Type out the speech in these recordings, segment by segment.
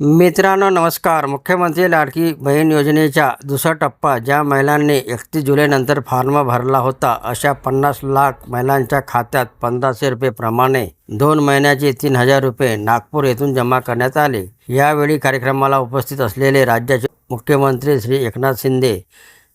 मित्रांनो नमस्कार. मुख्यमंत्री लाडकी बहीण योजनेचा दुसरा टप्पा ज्या महिलांनी एकतीस जुलैनंतर फॉर्म भरला होता अशा पन्नास लाख महिलांच्या खात्यात पंधराशे रुपयेप्रमाणे दोन महिन्याचे तीन हजार रुपये नागपूर येथून जमा करण्यात आले. यावेळी कार्यक्रमाला उपस्थित असलेले राज्याचे मुख्यमंत्री श्री एकनाथ शिंदे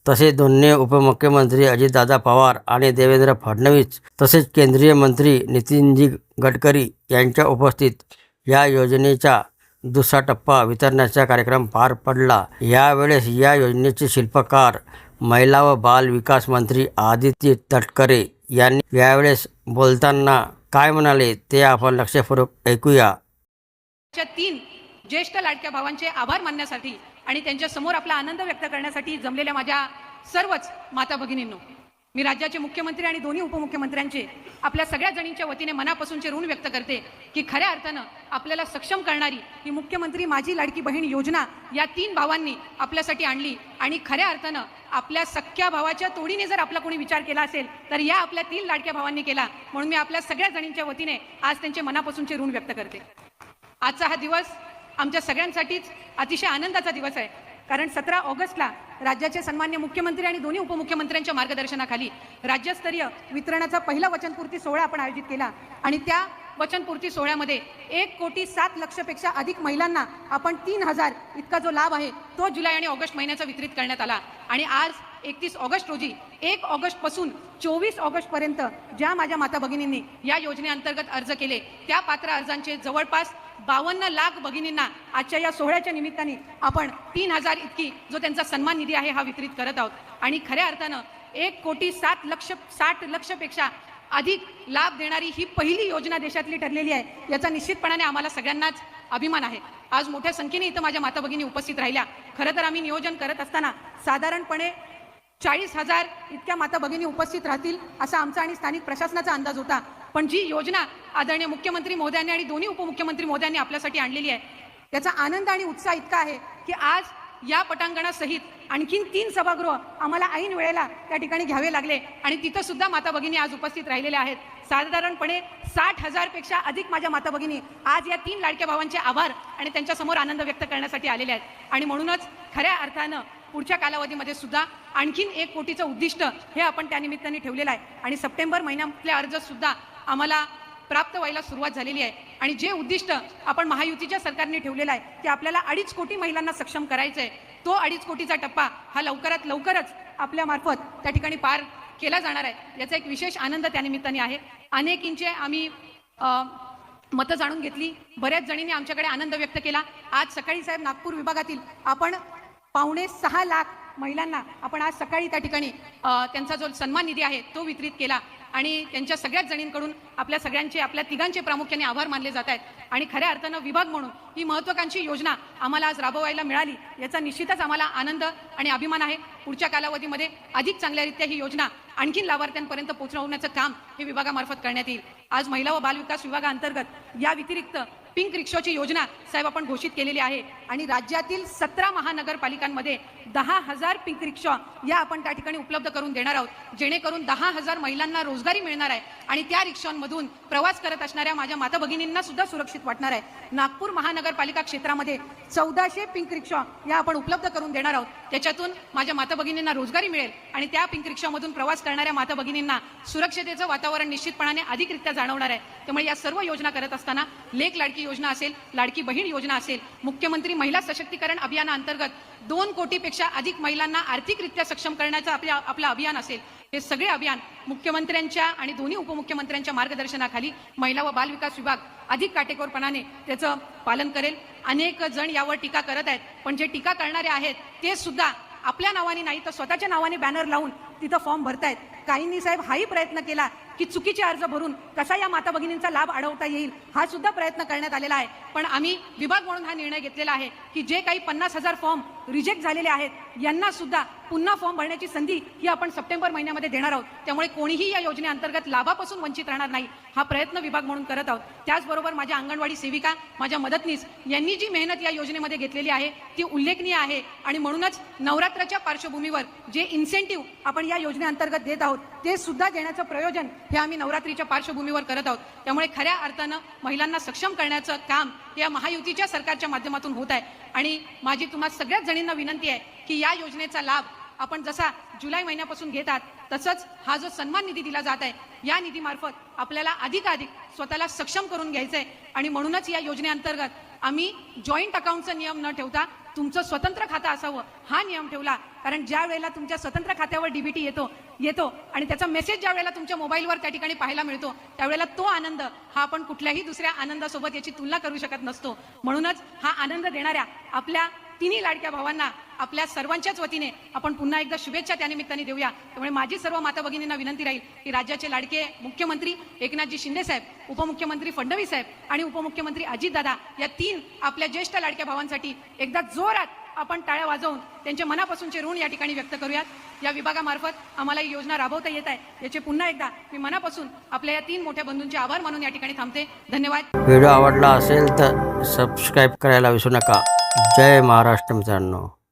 तसेच दोन्ही उपमुख्यमंत्री अजितदादा पवार आणि देवेंद्र फडणवीस तसेच केंद्रीय मंत्री नितीनजी गडकरी यांच्या उपस्थित या योजनेच्या दुसरा टप्पा वितरणाचा कार्यक्रम पार पडला. यावेळेस या योजनेचे शिल्पकार महिला व बाल विकास मंत्री आदित्य तटकरे यांनी यावेळेस बोलताना काय म्हणाले ते आपण लक्षपूर्वक ऐकूया. तीन ज्येष्ठ लाडक्या भावांचे आभार मानण्यासाठी आणि त्यांच्यासमोर आपला आनंद व्यक्त करण्यासाठी जमलेल्या माझ्या सर्वच माता भगिनींनो मी राज्याचे मुख्यमंत्री आणि दोन्ही उपमुख्यमंत्र्यांचे आपल्या सगळ्या जणींच्या वतीने मनापासूनचे ऋण व्यक्त करते की खऱ्या अर्थानं आपल्याला सक्षम करणारी ही मुख्यमंत्री माझी लाडकी बहीण योजना या तीन भावांनी आपल्यासाठी आणली. आणि खऱ्या अर्थानं आपल्या सख्या भावाच्या तोडीने जर आपला कोणी विचार केला असेल तर या आपल्या तीन लाडक्या भावांनी केला. म्हणून मी आपल्या सगळ्या जणींच्या वतीने आज त्यांचे मनापासूनचे ऋण व्यक्त करते. आजचा हा दिवस आमच्या सगळ्यांसाठीच अतिशय आनंदाचा दिवस आहे. कारण सतरा ऑगस्टला राज्याचे सन्मान्य मुख्यमंत्री आणि दोन्ही उपमुख्यमंत्र्यांच्या मार्गदर्शनाखाली राज्यस्तरीय वितरणाचा पहिला वचनपूर्ती सोहळा आपण आयोजित केला. आणि त्या वचनपूर्ती सोहळ्यामध्ये एक कोटी सात लक्षपेक्षा अधिक महिलांना आपण तीन हजार इतका जो लाभ आहे तो जुलै आणि ऑगस्ट महिन्याचा वितरित करण्यात आला. आणि आज एकतीस ऑगस्ट रोजी एक ऑगस्टपासून चोवीस ऑगस्टपर्यंत ज्या माझ्या माता भगिनींनी या योजनेअंतर्गत अर्ज केले त्या पात्र अर्जांचे जवळपास बावन्न लाख भगिनींना आजच्या या सोहळ्याच्या निमित्ताने आपण तीन हजार इतकी जो त्यांचा सन्मान निधी आहे हा वितरित करत आहोत. आणि खऱ्या अर्थानं एक कोटी सात लक्ष साठ लक्षपेक्षा अधिक लाभ देणारी ही पहिली योजना देशातली ठरलेली आहे याचा निश्चितपणाने आम्हाला सगळ्यांनाच अभिमान आहे. आज मोठ्या संख्येने इथं माझ्या माता भगिनी उपस्थित राहिल्या. खरं तर आम्ही नियोजन करत असताना साधारणपणे चाळीस हजार इतक्या माता भगिनी उपस्थित राहतील असा आमचा आणि स्थानिक प्रशासनाचा अंदाज होता. पण जी योजना आदरणीय मुख्यमंत्री महोदयांनी आणि दोन्ही उपमुख्यमंत्री महोदयांनी आपल्यासाठी आणलेली आहे त्याचा आनंद आणि उत्साह इतका आहे की आज या पटांगणासहित आणखीन तीन सभागृह आम्हाला ऐन वेळेला त्या ठिकाणी घ्यावे लागले आणि तिथं सुद्धा माता भगिनी आज उपस्थित राहिलेल्या आहेत. साधारणपणे साठ हजारपेक्षा अधिक माझ्या माता भगिनी आज या तीन लाडक्या भावांचे आभार आणि त्यांच्यासमोर आनंद व्यक्त करण्यासाठी आलेले आहेत. आणि म्हणूनच खऱ्या अर्थानं पुढच्या कालावधीमध्ये सुद्धा आणखीन एक कोटीचं उद्दिष्ट हे आपण त्या निमित्ताने ठेवलेलं आहे. आणि सप्टेंबर महिन्यातले अर्जसुद्धा आम्हाला प्राप्त व्हायला सुरुवात झालेली आहे. आणि जे उद्दिष्ट आपण महायुतीच्या सरकारने ठेवलेलं आहे ते आपल्याला अडीच कोटी महिलांना सक्षम करायचं आहे तो अडीच कोटीचा टप्पा हा लवकरात लवकरच आपल्यामार्फत त्या ठिकाणी पार केला जाणार आहे. याचा एक विशेष आनंद त्यानिमित्ताने आहे. अनेकींचे आम्ही मतं जाणून घेतली. बऱ्याच जणींनी आमच्याकडे आनंद व्यक्त केला. आज सकाळी साहेब नागपूर विभागातील आपण पावणे सहा लाख महिलांना आपण आज सकाळी त्या ठिकाणी त्यांचा जो सन्मान निधी आहे तो वितरित केला. आणि त्यांच्या सगळ्याच जणींकडून आपल्या सगळ्यांचे आपल्या तिघांचे प्रामुख्याने आभार मानले जात आहेत. आणि खऱ्या अर्थानं विभाग म्हणून ही महत्त्वाकांक्षी योजना आम्हाला आज राबवायला मिळाली याचा निश्चितच आम्हाला आनंद आणि अभिमान आहे. पुढच्या कालावधीमध्ये अधिक चांगल्यारीत्या ही योजना आणखीन लाभार्थ्यांपर्यंत पोहोचवण्याचं काम हे विभागामार्फत करण्यात येईल. आज महिला व बालविकास विभागाअंतर्गत या व्यतिरिक्त पिंक रिक्षाची योजना साहेब आपण घोषित केलेली आहे. आणि राज्यातील सतरा महानगरपालिकांमध्ये दहा हजार पिंक रिक्षा या आपण त्या ठिकाणी उपलब्ध करून देणार आहोत. जेणेकरून दहा हजार महिलांना रोजगारी मिळणार आहे आणि त्या रिक्षांमधून प्रवास करत असणाऱ्या माझ्या माता भगिनींना सुद्धा सुरक्षित वाटणार आहे. नागपूर महानगरपालिका क्षेत्रामध्ये चौदाशे पिंक रिक्षा या आपण उपलब्ध करून देणार आहोत. त्याच्यातून माझ्या माता भगिनींना रोजगारी मिळेल आणि त्या पिंक रिक्षामधून प्रवास करणाऱ्या माता भगिनींना सुरक्षतेचं वातावरण निश्चितपणाने अधिकरित्या जाणवणार आहे. त्यामुळे या सर्व योजना करत असताना लेख लाडकी योजना असेल लाडकी बहीण योजना असेल मुख्यमंत्री महिला सशक्तीकरण अभियानाअंतर्गत दोन कोटीपेक्षा अधिक महिलांना आर्थिकरित्या सक्षम करण्याचं आपल्या आपलं अभियान असेल. हे सगळे अभियान मुख्यमंत्र्यांच्या आणि दोन्ही उपमुख्यमंत्र्यांच्या मार्गदर्शनाखाली महिला व बालविकास विभाग अधिक काटेकोरपणाने त्याचं पालन करेल. अनेक जण यावर टीका करत आहेत पण जे टीका करणारे आहेत ते सुद्धा आपल्या नावाने नाही तर स्वतःच्या नावाने बॅनर लावून तिथं फॉर्म भरतायत. काहींनी साहेब हाही प्रयत्न केला की चुकीचे अर्ज भरून कसा या माता भगिनींचा लाभ अडवता येईल हा सुद्धा प्रयत्न करण्यात आलेला आहे. पण आम्ही विभाग म्हणून हा निर्णय घेतलेला आहे की जे काही पन्नास हजार फॉर्म रिजेक्ट झालेले आहेत यांना सुद्धा पुन्हा फॉर्म भरण्याची संधी ही आपण सप्टेंबर महिन्यामध्ये देणार आहोत. त्यामुळे कोणीही या योजनेअंतर्गत लाभापासून वंचित राहणार नाही हा प्रयत्न विभाग म्हणून करत आहोत. त्याचबरोबर माझ्या अंगणवाडी सेविका माझ्या मदतनीस यांनी जी मेहनत या योजनेमध्ये घेतलेली आहे ती उल्लेखनीय आहे. आणि म्हणूनच नवरात्राच्या पार्श्वभूमीवर जे इन्सेंटिव्ह आपण या योजनेअंतर्गत देत आहोत आहोत. ते सुद्धा देण्याचं प्रयोजन हे आम्ही नवरात्रीच्या पार्श्वभूमीवर करत आहोत. त्यामुळे खऱ्या अर्थानं महिलांना सक्षम करण्याचं काम या महायुतीच्या सरकारच्या माध्यमातून होत आहे. आणि माझी तुम्हा सगळ्याच जणींना विनंती आहे की या योजनेचा लाभ आपण जसा जुलै महिन्यापासून घेतात तसंच हा जो सन्मान निधी दिला जात आहे या निधीमार्फत आपल्याला अधिकाधिक स्वतःला सक्षम करून घ्यायचं आहे आणि म्हणूनच या योजनेअंतर्गत आम्ही जॉईंट अकाउंटचा नियम न ठेवता तुमचं स्वतंत्र खातं असावं हा नियम ठेवला. कारण ज्या वेळेला तुमच्या स्वतंत्र खात्यावर डीबीटी येतो येतो आणि त्याचा मेसेज ज्या वेळेला तुमच्या मोबाईलवर त्या ठिकाणी पाहायला मिळतो त्यावेळेला तो आनंद हा आपण कुठल्याही दुसऱ्या आनंदासोबत याची तुलना करू शकत नसतो. म्हणूनच हा आनंद देणाऱ्या आपल्या तिन्ही लाडक्या भावांना आपल्या सर्वांच्याच वतीने आपण पुन्हा एकदा शुभेच्छा त्यानिमित्ताने देऊया. त्यामुळे माझी सर्व माता भगिनींना विनंती राहील की राज्याचे लाडके मुख्यमंत्री एकनाथजी शिंदे साहेब उपमुख्यमंत्री फडणवीस साहेब आणि उपमुख्यमंत्री अजितदादा या तीन आपल्या ज्येष्ठ लाडक्या भावांसाठी एकदा जोरात आपण टाळ्या वाजवून त्यांच्या मनापासूनचे ऋण या ठिकाणी व्यक्त करूयात. या विभागामार्फत आम्हाला ही योजना राबवता येत आहे. याचे पुन्हा एकदा मी मनापासून आपल्या या तीन मोठ्या बंधूंचे आभार मानून या ठिकाणी थांबते. धन्यवाद. व्हिडिओ आवडला असेल तर सबस्क्राईब करायला विसरू नका. जय महाराष्ट्र मित्रांनो.